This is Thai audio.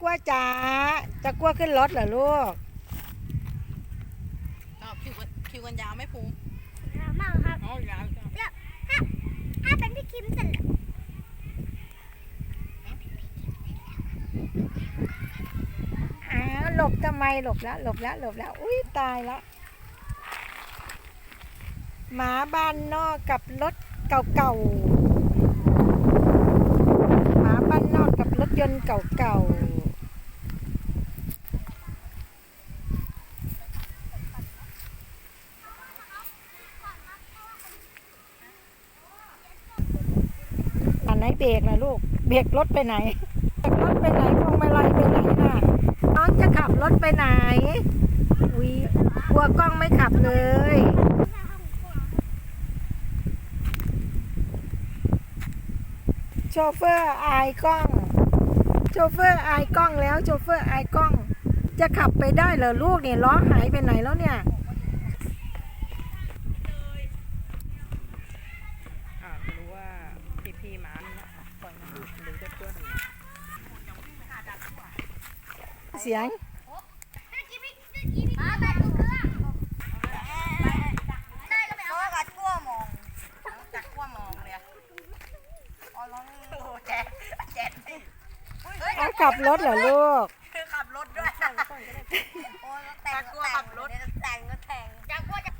กลัวจ๋าจะกลัวขึ้นรถเหรอลูกก็คิวกันคิวกันยาวไหม่ภูมิมากครับอ๋อยาวแล้วถ้าถ้าเป็นพี่คิมเสร็จแล้วอ้าวหลบทำไมหลบแล้วหลบแล้วหลบแล้วอุ้ยตายแล้วหมาบ้านนอกกับรถเก่าๆ หมาบ้านนอกกับรถยนต์เก่าๆอัน ไหนเบรกนะลูก เบรกรถไปไหนเบรกรถไปไหนพวงมาลัยไปไหนน่ะ น้องจะขับรถไปไหนอุ้ยกลัวกล้องไม่ขับเลยโชเฟอร์อายกล้องโชเฟอร์อายกล้องแล้วโชเฟอร์อายกล้อง จะขับไปได้เหรอลูกเนี่ยล้อหายไปไหนแล้วเนี่ย พี่พี่ๆม้านี่นะคะปล่อยมาดูดูเพื่อนๆเสียงมาแต่ตัวเครื่องได้ก็ไปเอากัดกั้วมองจากขั้วมองเลยอะอ๋อร้องโอ้โหแจ๊ดแจ๊ดนี่เอาขับรถเหรอลูกคือขับรถด้วยโอ้ยแต่งก็แต่งแต่งก็แต่งจากกั้วจะ